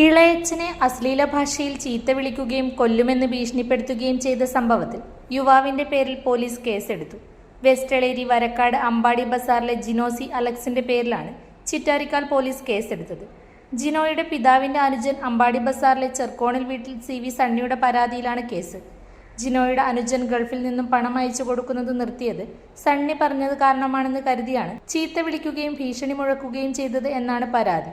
ഇളയച്ചനെ അശ്ലീല ഭാഷയിൽ ചീത്ത വിളിക്കുകയും കൊല്ലുമെന്ന് ഭീഷണിപ്പെടുത്തുകയും ചെയ്ത സംഭവത്തിൽ യുവാവിന്റെ പേരിൽ പോലീസ് കേസെടുത്തു. വെസ്റ്റളേരി വരക്കാട് അമ്പാടി ബസാറിലെ ജിനോസി അലക്സിന്റെ പേരിലാണ് ചിറ്റാരിക്കാൽ പോലീസ് കേസെടുത്തത്. ജിനോയുടെ പിതാവിന്റെ അനുജൻ അമ്പാടി ബസാറിലെ ചെർക്കോണിൽ വീട്ടിൽ സി വി സണ്ണിയുടെ പരാതിയിലാണ് കേസ്. ജിനോയുടെ അനുജൻ ഗൾഫിൽ നിന്നും പണം അയച്ചു കൊടുക്കുന്നത് നിർത്തിയത് സണ്ണി പറഞ്ഞത് കാരണമാണെന്ന് കരുതിയാണ് ചീത്ത വിളിക്കുകയും ഭീഷണി മുഴക്കുകയും ചെയ്തത് എന്നാണ് പരാതി.